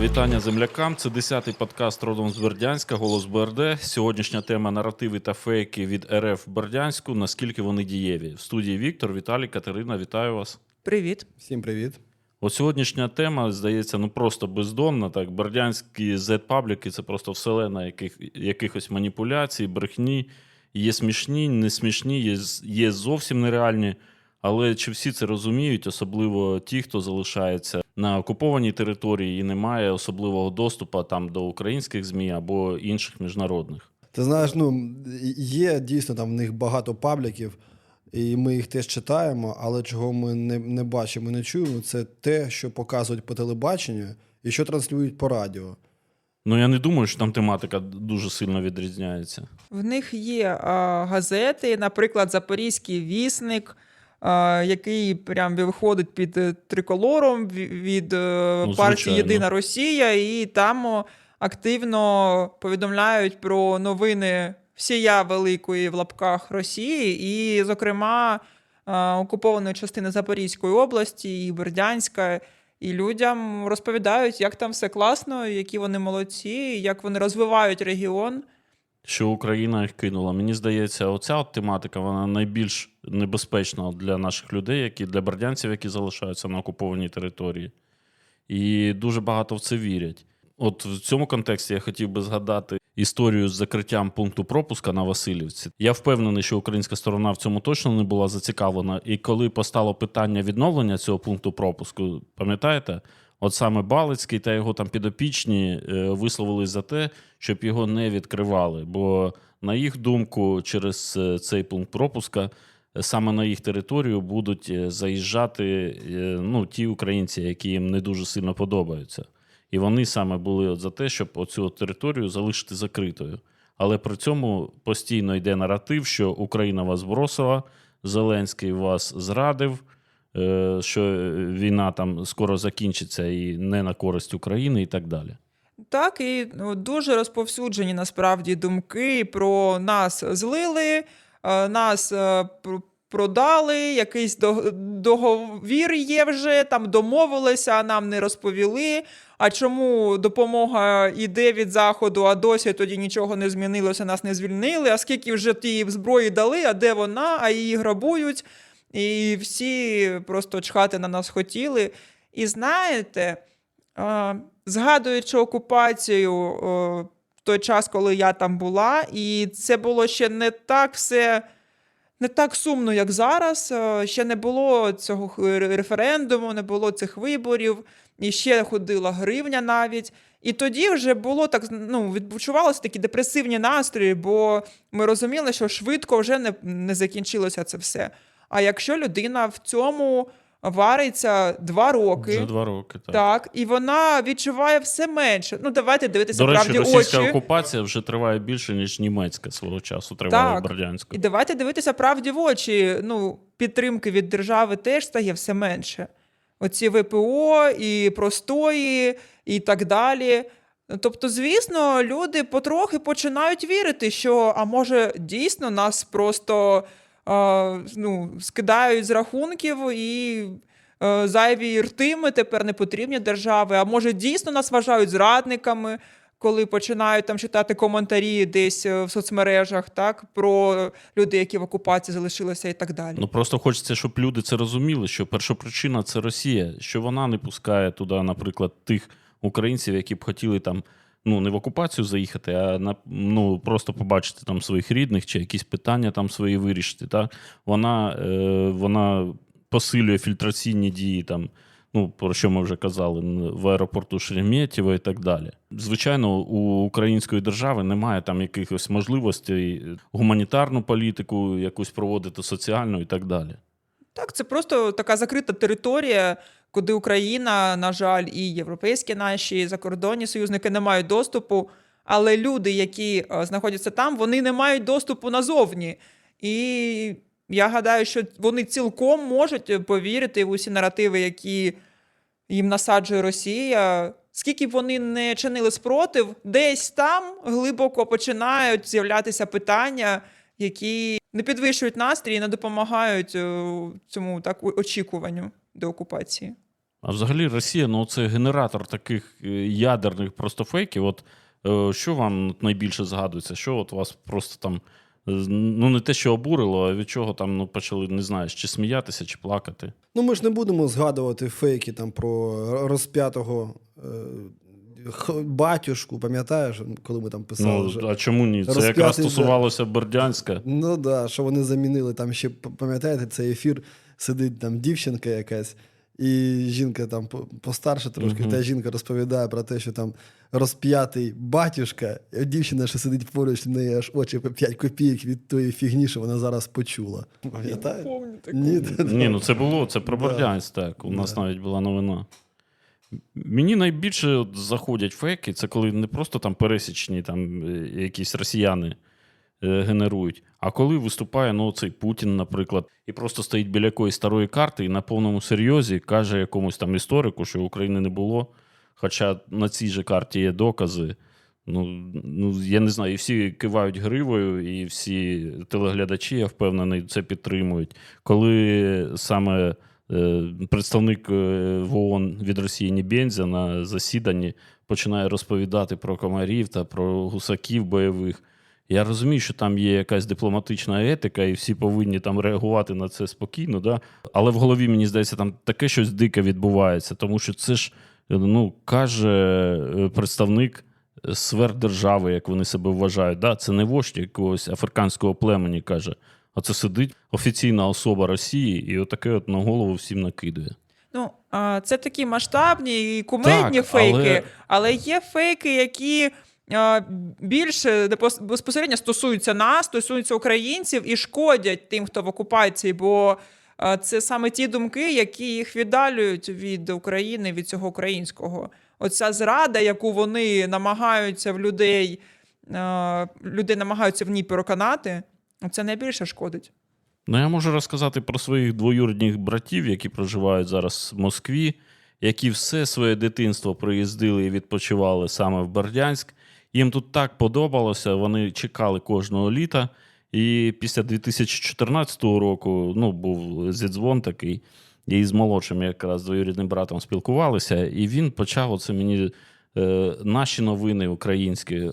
Вітання землякам. Це 10-й подкаст родом з Бердянська, голос БРД. Сьогоднішня тема наративи та фейки від РФ в Бердянську. Наскільки вони дієві? В студії Віктор, Віталій, Катерина. Вітаю вас. Привіт. Всім привіт. От сьогоднішня тема здається ну просто бездонна. Так, бердянські Z-пабліки це просто вселена яких, якихось маніпуляцій, брехні. Є смішні, не смішні, є, є зовсім нереальні. Але чи всі це розуміють, особливо ті, хто залишається на окупованій території і не має особливого доступу там до українських ЗМІ або інших міжнародних? Ти знаєш, ну є дійсно там в них багато пабліків, і ми їх теж читаємо, але чого ми не, не бачимо, не чуємо, це те, що показують по телебаченню і що транслюють по радіо. Ну я не думаю, що там тематика дуже сильно відрізняється. В них є а, газети, наприклад, Запорізький вісник, який прям виходить під е, триколором від е, Ну, партії. Єдина Росія, і там активно повідомляють про новини всія великої в лапках Росії, і, зокрема, окупованої частини Запорізької області і Бердянська. І людям розповідають, як там все класно, які вони молодці, як вони розвивають регіон. Що Україна їх кинула. Мені здається, оця от тематика вона найбільш небезпечна для наших людей, які для бердянців, які залишаються на окупованій території. І дуже багато в це вірять. От в цьому контексті я хотів би згадати історію з закриттям пункту пропуска на Васильівці. Я впевнений, що українська сторона в цьому точно не була зацікавлена. І коли постало питання відновлення цього пункту пропуску, пам'ятаєте? От саме Балицький та його там підопічні е, висловились за те, щоб його не відкривали. Бо, на їх думку, через е, цей пункт пропуска е, саме на їх територію будуть заїжджати ну, ті українці, які їм не дуже сильно подобаються. І вони саме були от за те, щоб оцю територію залишити закритою. Але при цьому постійно йде наратив, що Україна вас бросила, Зеленський вас зрадив, що війна там скоро закінчиться і не на користь України, і так далі. Так, і ну, дуже розповсюджені насправді думки про нас злили, е, нас е, продали, якийсь договір є вже, там домовилися, нам не розповіли. А чому допомога йде від заходу, а досі тоді нічого не змінилося, нас не звільнили? А скільки вже ті зброї дали, а де вона, а її грабують? І всі просто чхати на нас хотіли. І знаєте, згадуючи окупацію в той час, коли я там була, і це було ще не так все. Не так сумно, як зараз. Ще не було цього референдуму, не було цих виборів, і ще ходила гривня навіть. І тоді вже було так, ну, відчувалося такі депресивні настрої, бо ми розуміли, що швидко вже не, не закінчилося це все. А якщо людина в цьому вариться два роки, Вже два роки. Так. так, і вона відчуває все менше. Ну, давайте дивитися До речі, правді російська очі. окупація вже триває більше, ніж німецька свого часу тривала Так. в Бердянську. І давайте дивитися правді в очі. Ну, підтримки від держави теж стає все менше. Оці ВПО і простої, і так далі. Тобто, звісно, люди потрохи починають вірити, що а може дійсно нас просто ну, скидають з рахунків і е, зайві рти ми тепер не потрібні держави. А може дійсно нас вважають зрадниками, коли починають там читати коментарі десь е, в соцмережах, так про людей, які в окупації залишилися, і так далі. Ну просто хочеться, щоб люди це розуміли, що першопричина це Росія, що вона не пускає туди, наприклад, тих українців, які б хотіли там. Ну, не в окупацію заїхати, а на ну просто побачити там своїх рідних чи якісь питання там свої вирішити. Так? Вона, е, вона посилює фільтраційні дії там. Ну, про що ми вже казали, в аеропорту Шереметьєво і так далі. Звичайно, у української держави немає там якихось можливостей гуманітарну політику, якусь проводити соціальну і так далі. Так, це просто така закрита територія, куди Україна, на жаль, і європейські наші закордонні союзники не мають доступу. Але люди, які е, знаходяться там, вони не мають доступу назовні. І я гадаю, що вони цілком можуть повірити в усі наративи, які їм насаджує Росія. Скільки б вони не чинили спротив, десь там глибоко починають з'являтися питання, які не підвищують настрій і не допомагають е, цьому так очікуванню до окупації. А взагалі Росія, ну це генератор таких е, ядерних просто фейків. От е, що вам найбільше згадується? Що от вас просто там, е, ну не те, що обурило, а від чого там ну, почали, не знаєш, чи сміятися, чи плакати? Ну, ми ж не будемо згадувати фейки там про розп'ятого батюшку, пам'ятаєш, коли ми там писали. Ну, а чому ні? Це розп'ятий, якраз стосувалося Бердянська. Ну так, да, що вони замінили там ще, пам'ятаєте, цей ефір сидить там дівчинка якась, і жінка там постарше трошки, Мгм. та жінка розповідає про те, що там розп'ятий батюшка, а дівчина, що сидить поруч, в неї аж очі по 5 копійок від тої фігні, що вона зараз почула. Пам'ятаєте? Ні, Ні, ну це було, це про Да. Бердянськ, так. У нас навіть була новина. Мені найбільше заходять фейки, це коли не просто там пересічні там, е, якісь росіяни генерують, а коли виступає ну, цей Путін, наприклад, і просто стоїть біля якоїсь старої карти і на повному серйозі каже якомусь там історику, що України не було. Хоча на цій же карті є докази. Ну, ну, я не знаю, і всі кивають гривою, і всі телеглядачі, я впевнений, це підтримують. Коли саме е, представник е, в ООН від Росії Нібензя на засіданні починає розповідати про комарів та про гусаків бойових. Я розумію, що там є якась дипломатична етика, і всі повинні там реагувати на це спокійно. Да? Але в голові, мені здається, там таке щось дике відбувається, тому що це ж ну, каже е, представник сфер держави, як вони себе вважають. Да? Це не вождь якогось африканського племені каже, а це сидить офіційна особа Росії і отаке от на голову всім накидує. Ну, це такі масштабні і кумедні Так, фейки, але- але... є фейки, які більше безпосередньо стосуються нас, стосуються українців і шкодять тим, хто в окупації, бо це саме ті думки, які їх віддалюють від України, від цього українського. Оця зрада, яку вони намагаються в людей, людей намагаються в ній переконати, це найбільше шкодить. Ну, я можу розказати про своїх двоюрідних братів, які проживають зараз в Москві, які все своє дитинство приїздили і відпочивали саме в Бердянськ. Їм тут так подобалося, вони чекали кожного літа. І після 2014 року ну, був зідзвон такий, і з молодшим якраз двоюрідним братом спілкувалися, і він почав оце мені е, наші новини українські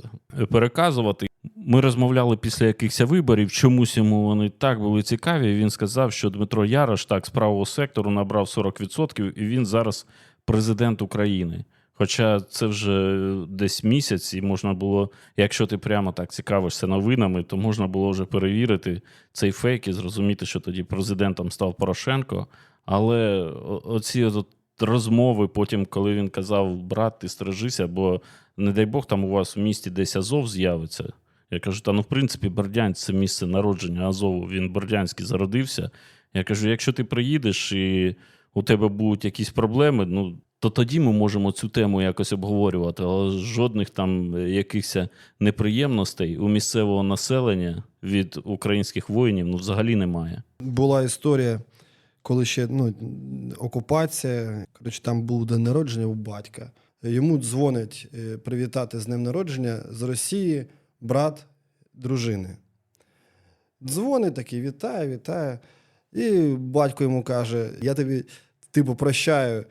переказувати. Ми розмовляли після якихось виборів, чомусь йому вони так були цікаві. Він сказав, що Дмитро Ярош так з правого сектору набрав 40%, і він зараз президент України. Хоча це вже десь місяць, і можна було, якщо ти прямо так цікавишся новинами, то можна було вже перевірити цей фейк і зрозуміти, що тоді президентом став Порошенко. Але оці от розмови, потім, коли він казав, брат, ти стережися, бо не дай Бог, там у вас в місті десь Азов з'явиться. Я кажу, та ну, в принципі, Бердянськ це місце народження Азову. Він Бердянський зародився. Я кажу, якщо ти приїдеш і у тебе будуть якісь проблеми, ну то тоді ми можемо цю тему якось обговорювати, але жодних там якихось неприємностей у місцевого населення від українських воїнів ну взагалі немає. Була історія, коли ще ну, окупація. Коротше, там був день народження у батька. Йому дзвонить е, привітати з днем народження з Росії брат дружини. Дзвонить такий, вітає, вітає. І батько йому каже: Я тобі, типу, прощаю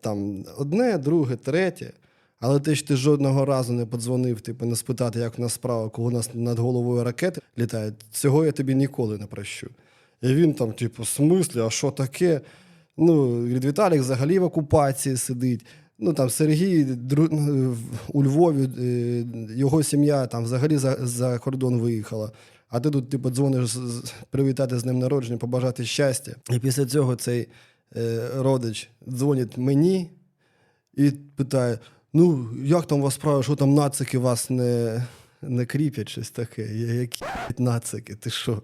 там одне, друге, третє. Але те, що ти жодного разу не подзвонив, типу, не спитати, як у нас справа, коли у нас над головою ракети літають, цього я тобі ніколи не прощу. І він там, типу, смислі, а що таке? Ну, Віталік взагалі в окупації сидить. Ну там Сергій дру... у Львові, е, його сім'я там взагалі за, за кордон виїхала. А ти тут типу, дзвониш привітати з ним народження, побажати щастя. І після цього цей е, родич дзвонить мені і питає: ну, як там у вас справа, що там нацики вас не, не кріпять, щось таке. Які нацики, ти що?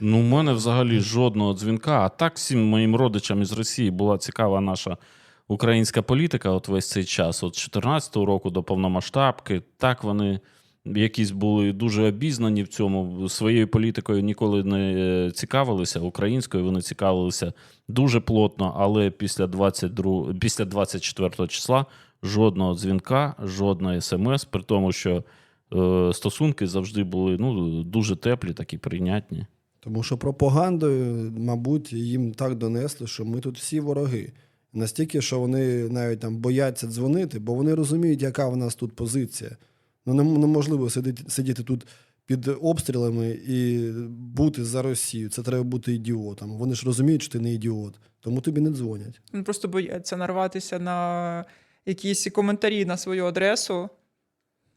Ну, у мене взагалі жодного дзвінка. А так всім моїм родичам із Росії була цікава наша українська політика от весь цей час, от з 2014 року до повномасштабки. Так вони якісь були дуже обізнані в цьому. Своєю політикою ніколи не е, цікавилися. Українською вони цікавилися дуже плотно, але після 22, після 24 числа жодного дзвінка, жодної смс, при тому, що е, стосунки завжди були ну, дуже теплі, такі прийнятні. Тому що пропагандою, мабуть, їм так донесли, що ми тут всі вороги. Настільки, що вони навіть там бояться дзвонити, бо вони розуміють, яка в нас тут позиція. Ну неможливо сидіти, сидіти тут під обстрілами і бути за Росію. Це треба бути ідіотом. Вони ж розуміють, що ти не ідіот, тому тобі не дзвонять. Він просто бояться нарватися на якісь коментарі на свою адресу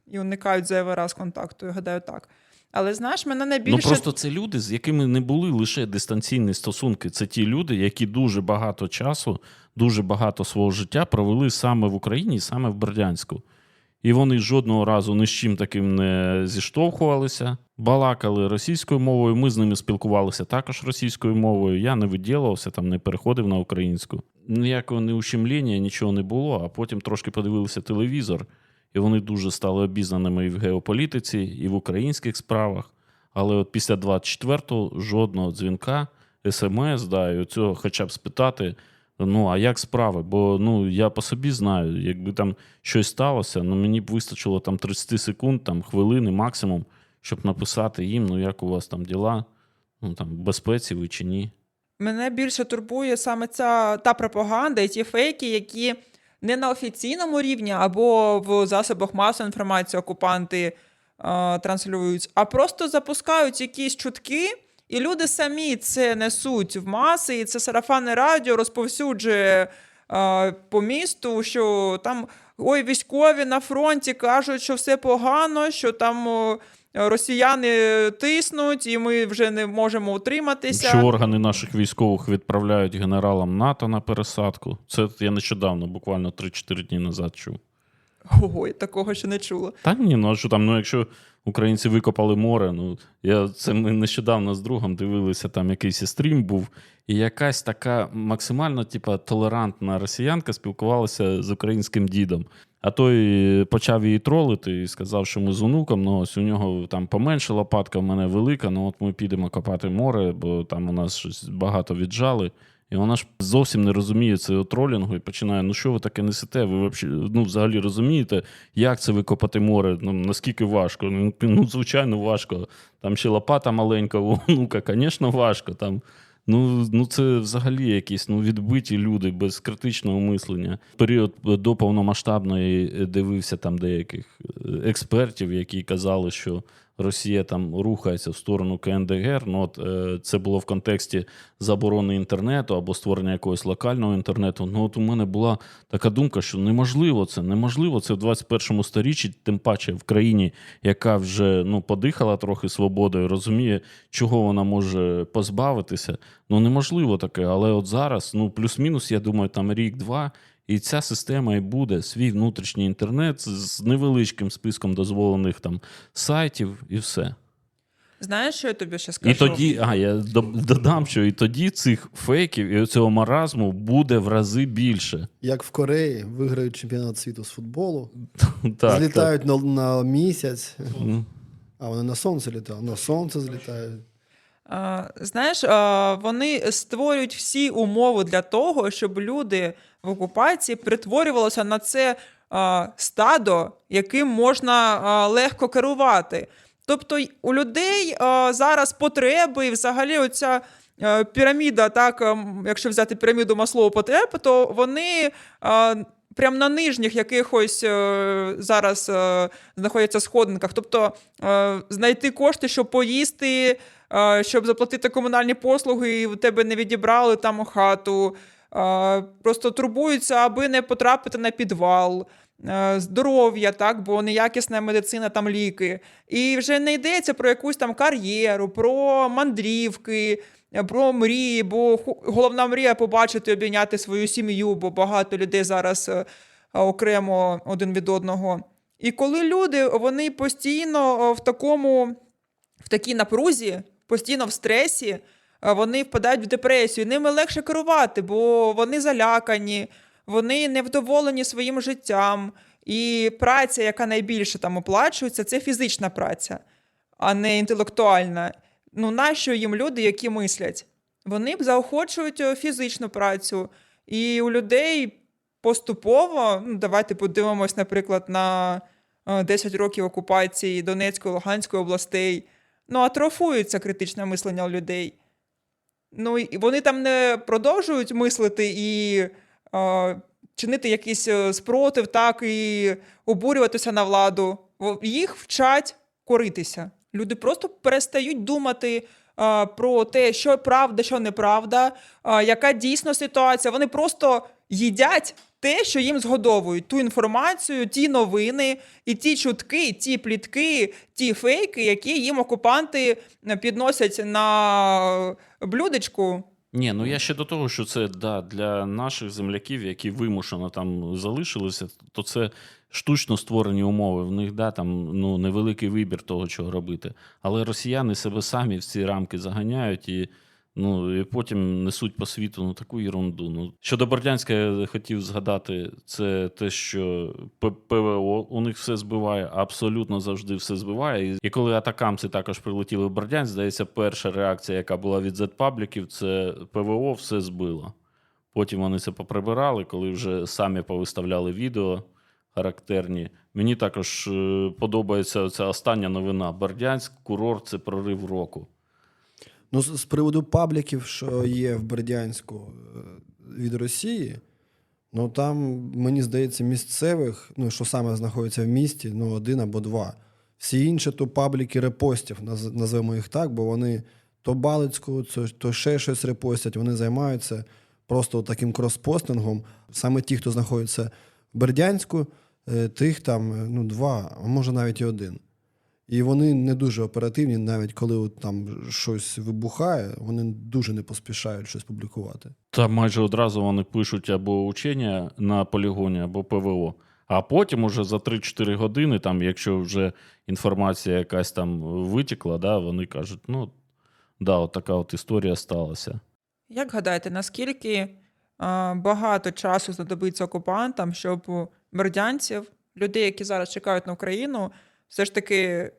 і уникають зайвий раз контакту. Я гадаю, так. Але знаєш, мене найбільше. Ну просто це люди, з якими не були лише дистанційні стосунки. Це ті люди, які дуже багато часу, дуже багато свого життя провели саме в Україні, саме в Бердянську. І вони жодного разу ні з чим таким не зіштовхувалися, балакали російською мовою. Ми з ними спілкувалися також російською мовою. Я не виділувався, там не переходив на українську. Ніякого не ущемлення, нічого не було. А потім трошки подивилися телевізор, і вони дуже стали обізнаними і в геополітиці, і в українських справах. Але от після 24-го жодного дзвінка, смс, да, і оцього хоча б спитати, ну а як справи? Бо ну, я по собі знаю, якби там щось сталося, ну мені б вистачило там 30 секунд, там хвилини максимум, щоб написати їм, ну як у вас там діла, ну там в безпеці ви чи ні. Мене більше турбує саме ця та пропаганда і ті фейки, які не на офіційному рівні або в засобах масової інформації окупанти е, транслюють, а просто запускають якісь чутки, і люди самі це несуть в маси, і це сарафанне радіо розповсюджує е, по місту, що там ой, військові на фронті кажуть, що все погано, що там. Росіяни тиснуть, і ми вже не можемо утриматися. Що органи наших військових відправляють генералам НАТО на пересадку. Це я нещодавно, буквально 3-4 дні назад чув. Ого, я такого ще не чула. Та ні, ну а що там, ну якщо українці викопали море, ну я це ми нещодавно з другом дивилися, там якийсь стрім був, і якась така максимально типа, толерантна росіянка спілкувалася з українським дідом. А той почав її тролити і сказав, що ми з онуком, ну ось у нього там поменше лопатка, в мене велика, ну от ми підемо копати море, бо там у нас щось багато віджали. І вона ж зовсім не розуміє цього тролінгу і починає: ну що ви таке несете? Ви ну, взагалі розумієте, як це викопати море? Ну наскільки важко? Ну, ну, звичайно, важко. Там ще лопата маленька, у онука, звісно, важко. Там, ну, ну це взагалі якісь ну, відбиті люди без критичного мислення. Період до повномасштабної дивився там деяких е, експертів, які казали, що Росія там рухається в сторону КНДГР. Ну, от, е, це було в контексті заборони інтернету або створення якогось локального інтернету. Ну, от у мене була така думка, що неможливо це, неможливо це в 21 сторіччі, тим паче в країні, яка вже ну, подихала трохи свободою, розуміє, чого вона може позбавитися. Ну, неможливо таке. Але от зараз, ну, плюс-мінус, я думаю, там рік-два. І ця система і буде свій внутрішній інтернет з невеличким списком дозволених там сайтів, і все. Знаєш, що я тобі ще скажу? І тоді, а я додам, що і тоді цих фейків і цього маразму буде в рази більше. Як в Кореї виграють чемпіонат світу з футболу, Так, злітають На, на місяць, а вони на сонце літають, на сонце злітають. А, знаєш, вони створюють всі умови для того, щоб люди в окупації перетворювалися на це стадо, яким можна легко керувати. Тобто у людей зараз потреби, і взагалі оця е, піраміда, так, ем, якщо взяти піраміду Маслоу потреб, то вони. а, Прям на нижніх якихось е, зараз е, знаходяться сходинках. Тобто е, знайти кошти, щоб поїсти, е, щоб заплатити комунальні послуги, і в тебе не відібрали там хату. Просто турбуються, аби не потрапити на підвал. Здоров'я, так, бо неякісна медицина, там ліки. І вже не йдеться про якусь там кар'єру, про мандрівки, про мрії, бо головна мрія побачити, обійняти свою сім'ю, бо багато людей зараз е, окремо один від одного. І коли люди вони постійно е, в такому, в такій напрузі, постійно в стресі, е, вони впадають в депресію. Ними легше керувати, бо вони залякані, вони невдоволені своїм життям. І праця, яка найбільше там оплачується, це фізична праця, а не інтелектуальна. Ну, нащо їм люди, які мислять? Вони б заохочують е, фізичну працю. І у людей поступово, ну, давайте подивимось, наприклад, на е, 10 років окупації Донецької, Луганської областей. Ну, атрофується критичне мислення у людей. Ну, і вони там не продовжують мислити і е, чинити якийсь е, спротив, так і обурюватися на владу. Їх вчать коритися. Люди просто перестають думати про те, що правда, що неправда, яка дійсно ситуація. Вони просто їдять те, що їм згодовують, ту інформацію, ті новини, і ті чутки, ті плітки, ті фейки, які їм окупанти е, підносять на блюдечку. Ні, ну я ще до того, що це да, для наших земляків, які вимушено там залишилися, то це штучно створені умови. В них да, там, ну, невеликий вибір того, чого робити. Але росіяни себе самі в ці рамки заганяють і, ну, і потім несуть по світу ну, таку ерунду. Ну, щодо Бордянська, я хотів згадати, це те, що ПВО у них все збиває, абсолютно завжди все збиває. І- коли атакамці також прилетіли в Бордянськ, здається, перша реакція, яка була від Z-пабліків, це ПВО все збило. Потім вони це поприбирали, коли вже самі повиставляли відео характерні. Мені також е, подобається ця остання новина. Бердянськ, курорт це прорив року. Ну, з приводу пабліків, що є в Бердянську е, від Росії, ну там, мені здається, місцевих, ну що саме знаходиться в місті, ну один або два. Всі інші то пабліки репостів, наз- назвемо їх так, бо вони то Балицьку, то, то ще щось репостять, вони займаються просто таким кроспостингом. Саме ті, хто знаходиться в Бердянську, е, тих там е, ну, два, а може навіть і один. І вони не дуже оперативні, навіть коли от там щось вибухає, вони дуже не поспішають щось публікувати. Та майже одразу вони пишуть або учення на полігоні, або ПВО. А потім, уже за 3-4 години, там, якщо вже інформація якась там витікла, да, вони кажуть: ну, да, от така от історія сталася. Як гадаєте, наскільки а, багато часу знадобиться окупантам, щоб бердянців, людей, які зараз чекають на Україну, все ж таки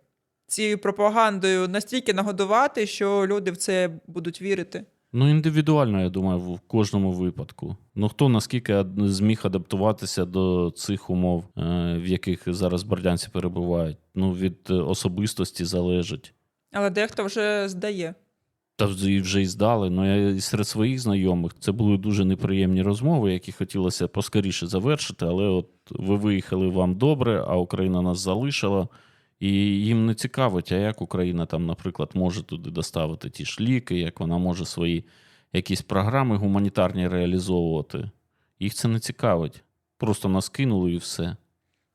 цією пропагандою настільки нагодувати, що люди в це будуть вірити? Ну, індивідуально, я думаю, в кожному випадку. Ну, хто наскільки зміг адаптуватися до цих умов, е, в яких зараз бордянці перебувають. Ну, від особистості залежить. Але дехто вже здає. Та вже і і здали. Ну, я і серед своїх знайомих це були дуже неприємні розмови, які хотілося поскоріше завершити. Але от ви виїхали вам добре, а Україна нас залишила. І їм не цікавить, а як Україна там, наприклад, може туди доставити ті ж ліки, як вона може свої якісь програми гуманітарні реалізовувати. Їх це не цікавить. Просто нас кинули і все.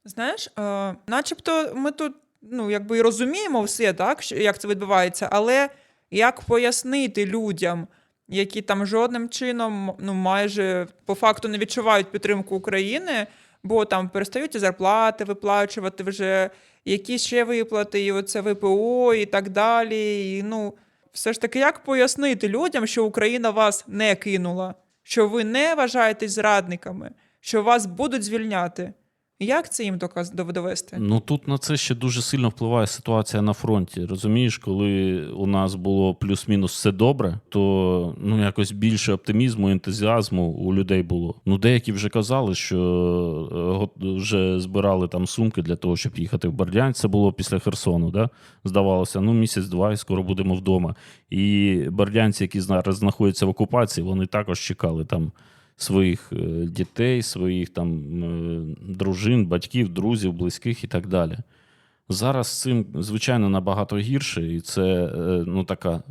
Знаєш, е, начебто ми тут ну, якби і розуміємо все, так, як це відбувається, але як пояснити людям, які там жодним чином ну, майже по факту не відчувають підтримку України, бо там перестають і зарплати виплачувати вже, якісь ще виплати, і оце ВПО і так далі. І, ну, все ж таки, як пояснити людям, що Україна вас не кинула, що ви не вважаєтесь зрадниками, що вас будуть звільняти? Як це їм доказ- довести? Ну тут на це ще дуже сильно впливає ситуація на фронті. Розумієш, коли у нас було плюс-мінус все добре, то ну якось більше оптимізму, ентузіазму у людей було. Ну деякі вже казали, що е, вже збирали там сумки для того, щоб їхати в Бердянськ. Це було після Херсону. Да? Здавалося, ну місяць-два, і скоро будемо вдома. І бердянці, які зараз знаходяться в окупації, вони також чекали там своїх е, дітей, своїх там е, дружин, батьків, друзів, близьких і так далі. Зараз з цим, звичайно, набагато гірше, і це е, ну, така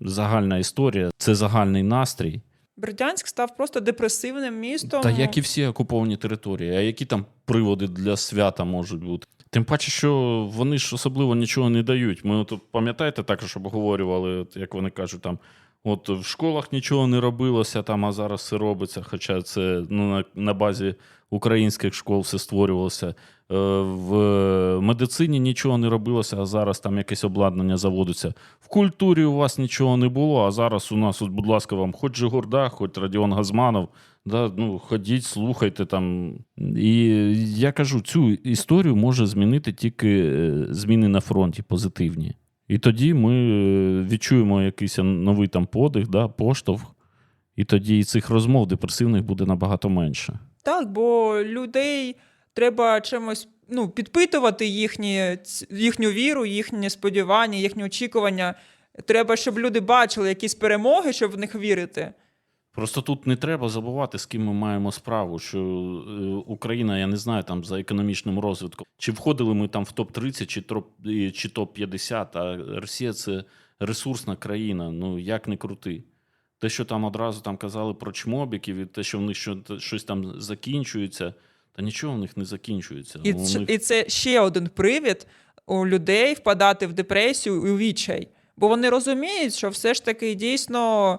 загальна історія, це загальний настрій. Бердянськ став просто депресивним містом. Та як і всі окуповані території, а які там приводи для свята можуть бути? Тим паче, що вони ж особливо нічого не дають. Ми от пам'ятаєте, також обговорювали, як вони кажуть, там от в школах нічого не робилося, там, а зараз все робиться. Хоча це ну, на, на базі українських школ все створювалося. Е, В медицині нічого не робилося, а зараз там якесь обладнання заводиться. В культурі у вас нічого не було, а зараз у нас, от, будь ласка, вам хоч Жигурда, хоч Радіон Газманов. Да, ну, ходіть, слухайте там. І я кажу, цю історію може змінити тільки е, зміни на фронті позитивні. І тоді ми е, відчуємо якийсь новий там подих, да, поштовх, і тоді цих розмов депресивних буде набагато менше. Так, бо людей треба чимось ну, підпитувати їхні, їхню віру, їхні сподівання, їхні очікування. Треба, щоб люди бачили якісь перемоги, щоб в них вірити. Просто тут не треба забувати, з ким ми маємо справу, що е, Україна, я не знаю, там за економічним розвитком. Чи входили ми там в топ-30 чи, топ, е, чи топ-50, а Росія це ресурсна країна, ну як не крути. Те, що там одразу там казали про чмобіків, і те, що в них що, щось там закінчується, та нічого в них не закінчується. І, Ну, у них- і це ще один привід у людей впадати в депресію і у відчай. Бо вони розуміють, що все ж таки дійсно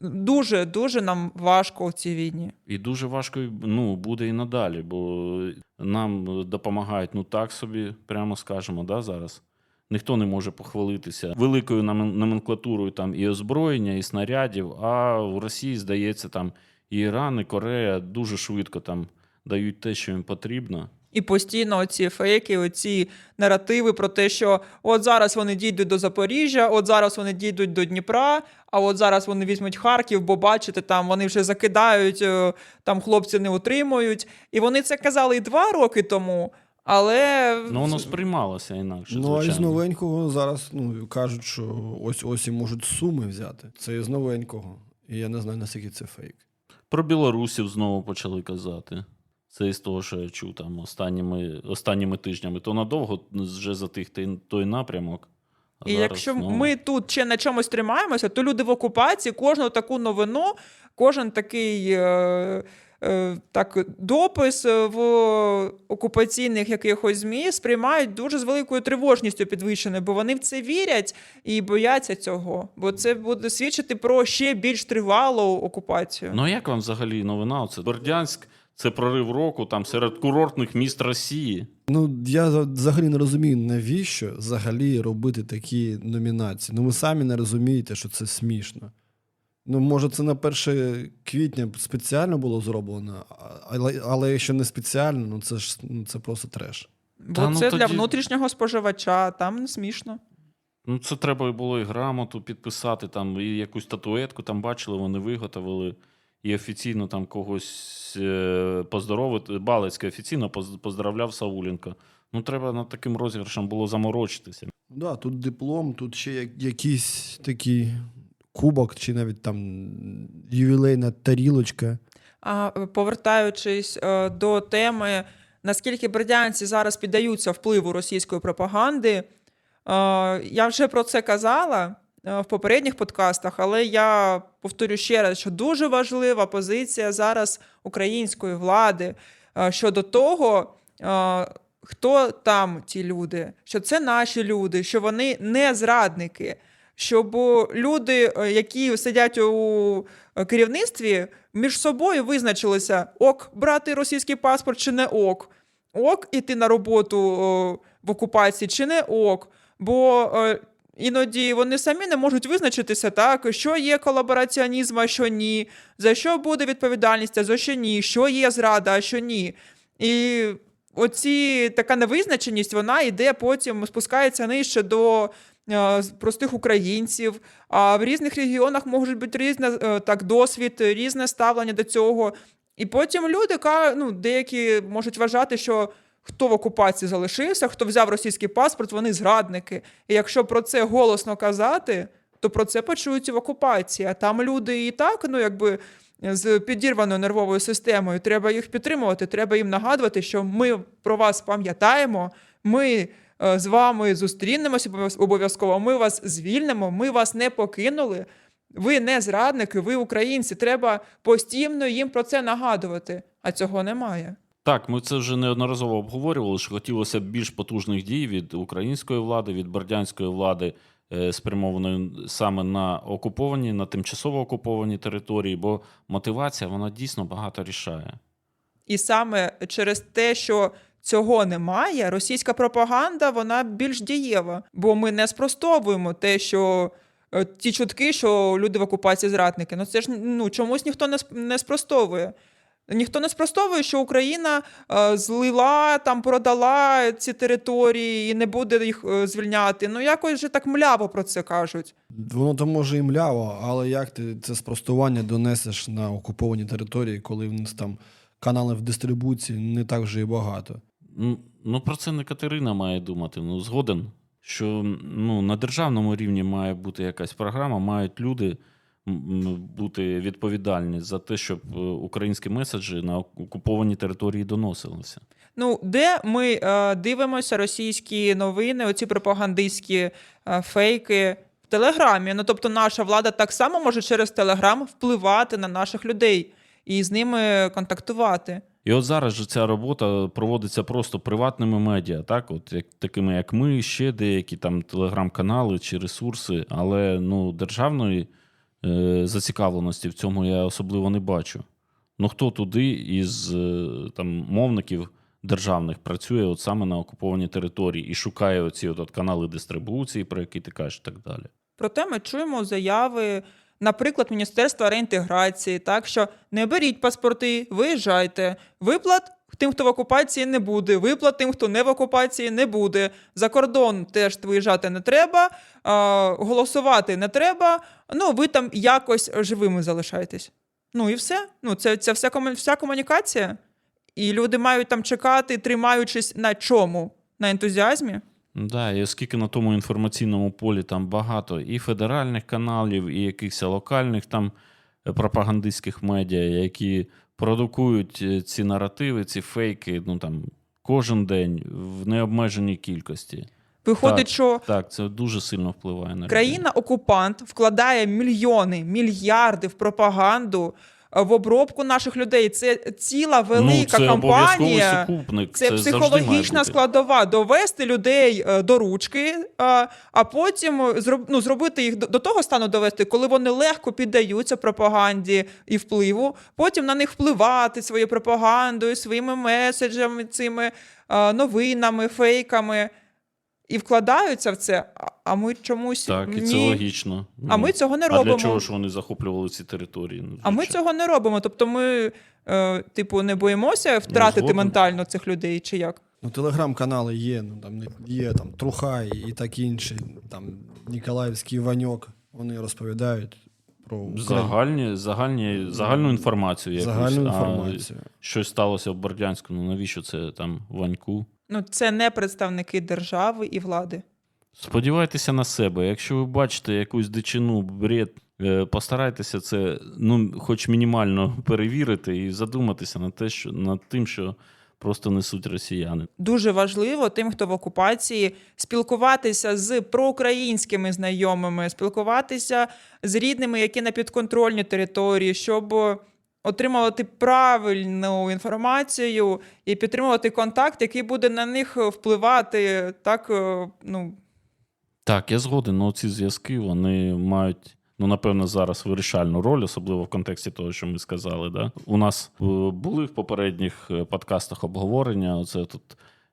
дуже дуже нам важко у цій війні. І дуже важко ну, буде і надалі, бо нам допомагають ну так собі, прямо скажемо, да, зараз. Ніхто не може похвалитися великою номен- номенклатурою там і озброєння, і снарядів. А в Росії, здається, там і Іран, і Корея дуже швидко там дають те, що їм потрібно. І постійно оці фейки, оці наративи про те, що от зараз вони дійдуть до Запоріжжя, от зараз вони дійдуть до Дніпра, а от зараз вони візьмуть Харків, бо бачите, там вони вже закидають, е, там хлопці не утримують. І вони це казали і два роки тому, але Ну воно сприймалося інакше. Ну, а із звичайно. новенького зараз ну, кажуть, що ось ось і можуть суми взяти. Це із новенького. І я не знаю, наскільки це фейк. Про білорусів знову почали казати. Це із того, що я чув там останніми, останніми тижнями. То надовго вже затих той, той напрямок. І зараз якщо знову. ми тут ще на чомусь тримаємося, то люди в окупації кожну таку новину, кожен такий е, е, так, допис в окупаційних якихось ЗМІ сприймають дуже з великою тривожністю підвищеною, бо вони в це вірять і бояться цього. Бо це буде свідчити про ще більш тривалу окупацію. Ну як вам взагалі новина? Оце Бердянськ це прорив року там серед курортних міст Росії. Ну, я взагалі не розумію, навіщо взагалі робити такі номінації. Ну, ви самі не розумієте, що це смішно. Ну, може, це на 1 квітня спеціально було зроблено, але, але якщо не спеціально, ну це ж ну, це просто треш. Бо Та ну це для тоді- внутрішнього споживача, там не смішно. Ну, це треба було і грамоту підписати, там, і якусь татуетку там бачили, вони виготовили. І офіційно там когось е, поздоровити. Балицький офіційно поздравляв Сауленко. Ну, треба над таким розіграшем було заморочитися. Да, тут диплом, тут ще як- якийсь такий кубок, чи навіть там ювілейна тарілочка. А повертаючись е, до теми, наскільки бердянці зараз піддаються впливу російської пропаганди, е, я вже про це казала в попередніх подкастах, але я повторю ще раз, що дуже важлива позиція зараз української влади е, щодо того, е, хто там ті люди, що це наші люди, що вони не зрадники. Щоб люди, е, які сидять у е, керівництві, між собою визначилися ок брати російський паспорт чи не ок, ок іти на роботу в окупації чи не ок. Бо е, іноді вони самі не можуть визначитися, так, що є колабораціонізм, а що ні, за що буде відповідальність, а за що ні, що є зрада, а що ні. І оці така невизначеність, вона йде потім, спускається нижче до е, простих українців. А в різних регіонах можуть бути різне так, досвід, різне ставлення до цього. І потім люди ну, деякі можуть вважати, що хто в окупації залишився, хто взяв російський паспорт, вони зрадники. І якщо про це голосно казати, то про це почують і в окупації. А там люди і так, ну якби з підірваною нервовою системою. Треба їх підтримувати, треба їм нагадувати, що ми про вас пам'ятаємо. Ми е, з вами зустрінемося обов'яз- обов'язково. Ми вас звільнимо, ми вас не покинули. Ви не зрадники, ви українці. Треба постійно їм про це нагадувати, а цього немає. Так, ми це вже неодноразово обговорювали, що хотілося б більш потужних дій від української влади, від бердянської влади, е, спрямованої саме на окуповані, на тимчасово окуповані території, бо мотивація вона дійсно багато рішає. І саме через те, що цього немає, російська пропаганда вона більш дієва, бо ми не спростовуємо те, що е, ті чутки, що люди в окупації зрадники. Ну це ж ну чомусь ніхто не не спростовує. Ніхто не спростовує, що Україна е, злила там, продала ці території і не буде їх е, звільняти. Ну якось же так мляво про це кажуть. Воно то може і мляво, але як ти це спростування донесеш на окуповані території, коли в нас там каналів дистрибуції не так вже і багато. Ну, про це не Катерина має думати. Ну, згоден, що ну, на державному рівні має бути якась програма, мають люди бути відповідальні за те, щоб е, українські меседжі на окуповані території доносилися. Ну, де ми е, дивимося російські новини, оці пропагандистські е, фейки в Телеграмі. Ну, тобто, наша влада так само може через Телеграм впливати на наших людей і з ними контактувати. І от зараз же ця робота проводиться просто приватними медіа, так, от як такими, як ми, ще деякі там телеграм-канали чи ресурси, але ну, державної зацікавленості в цьому я особливо не бачу. Ну хто туди із е, там мовників державних працює от саме на окупованій території і шукає оці от, канали дистрибуції, про які ти кажеш, так далі. Проте ми чуємо заяви, наприклад, Міністерства реінтеграції, так що не беріть паспорти, виїжджайте. Виплат тим, хто в окупації, не буде. Виплат тим, хто не в окупації, не буде. За кордон теж виїжджати не треба, голосувати не треба. Ну, ви там якось живими залишаєтесь. Ну і все. Ну, це, це вся, кому- вся комунікація. І люди мають там чекати, тримаючись на чому? На ентузіазмі. Да, і оскільки на тому інформаційному полі там багато і федеральних каналів, і якихось локальних там пропагандистських медіа, які продукують е, ці наративи, ці фейки, ну там кожен день в необмеженій кількості. Виходить, Так. що Так, це дуже сильно впливає на. Країна-окупант вкладає мільйони, мільярди в пропаганду, в обробку наших людей. Це ціла велика ну, це сукупник. Це, завжди психологічна складова довести людей е, до ручки, а, а потім е, ну, зробити їх до, того стану довести, коли вони легко піддаються пропаганді і впливу. Потім на них впливати своєю пропагандою, своїми меседжами, цими е, новинами, фейками. І вкладаються в це, а- а ми чомусь Так, і ні. логічно. А Ну, ми цього не А робимо. для чого ж вони захоплювали ці території? Ну, А ми звичайно. цього не робимо. Тобто ми, е, типу, не боїмося втратити згоден. ментально цих людей, чи як? Ну, телеграм-канали є, ну там не- є там Трухай і так інші, там Ніколаївський Ваньок. Вони розповідають про Україну. Загальні, загальні, загальну інформацію. якусь, загальну а щось сталося в Бердянську, ну навіщо це там Ваньку? Ну, це не представники держави і влади. Сподівайтеся на себе. Якщо ви бачите якусь дичину, бред, е, постарайтеся це ну, хоч мінімально перевірити і задуматися над, те, що, над тим, що просто несуть росіяни. Дуже важливо тим, хто в окупації, спілкуватися з проукраїнськими знайомими, спілкуватися з рідними, які на підконтрольній території, щоб отримувати правильну інформацію і підтримувати контакт, який буде на них впливати так, е, ну, Так, я згоден, але ці зв'язки вони мають. Ну, напевно, зараз вирішальну роль, особливо в контексті того, що ми сказали. Да? У нас е, були в попередніх е, подкастах обговорення. Оце тут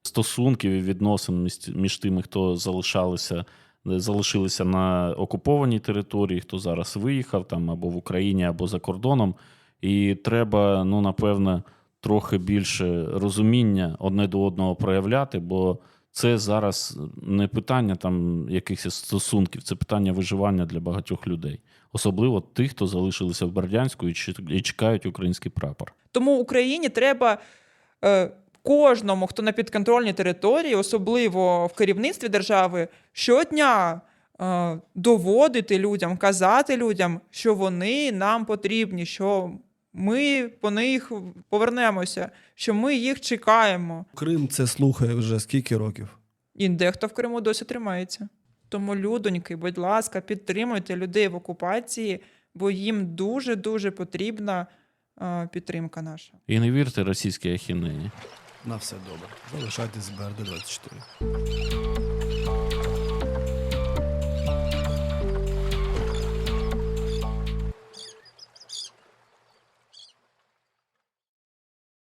стосунків і відносин між, між тими, хто залишалися, е, залишилися на окупованій території, хто зараз виїхав там або в Україні, або за кордоном. І треба, ну, напевно, трохи більше розуміння одне до одного проявляти, бо це зараз не питання там якихось стосунків, це питання виживання для багатьох людей, особливо тих, хто залишилися в Бердянську і чекають український прапор. Тому Україні треба е, кожному, хто на підконтрольній території, особливо в керівництві держави, щодня е, доводити людям, казати людям, що вони нам потрібні, що ми по них повернемося, що ми їх чекаємо. Крим це слухає вже скільки років? І дехто в Криму досі тримається. Тому, людоньки, будь ласка, підтримуйте людей в окупації, бо їм дуже дуже потрібна е, підтримка наша. І не вірте російській ахінені. На все добре. Залишайтесь з БРД 24